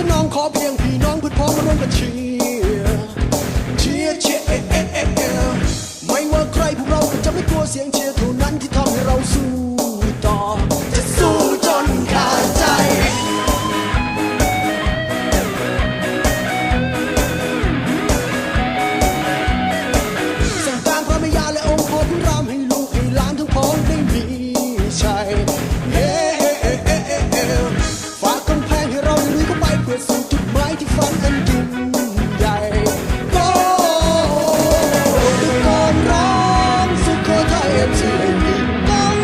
จะน้องขอเพียงพี่น้องเพื่อพ้องมาร่วมกันชี ที่ฝันอันยิ่ใหญ่โอ้ตะอนร้องสุโขทัยเอฟซีมีกอง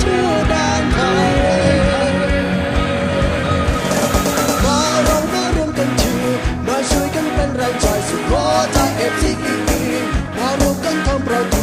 เชือแดนไทยมาเรามาร่มกันทีมาช่วยกันเป็นแรงใจสุโขทัยเอฟซีมาร่วมกันทำประ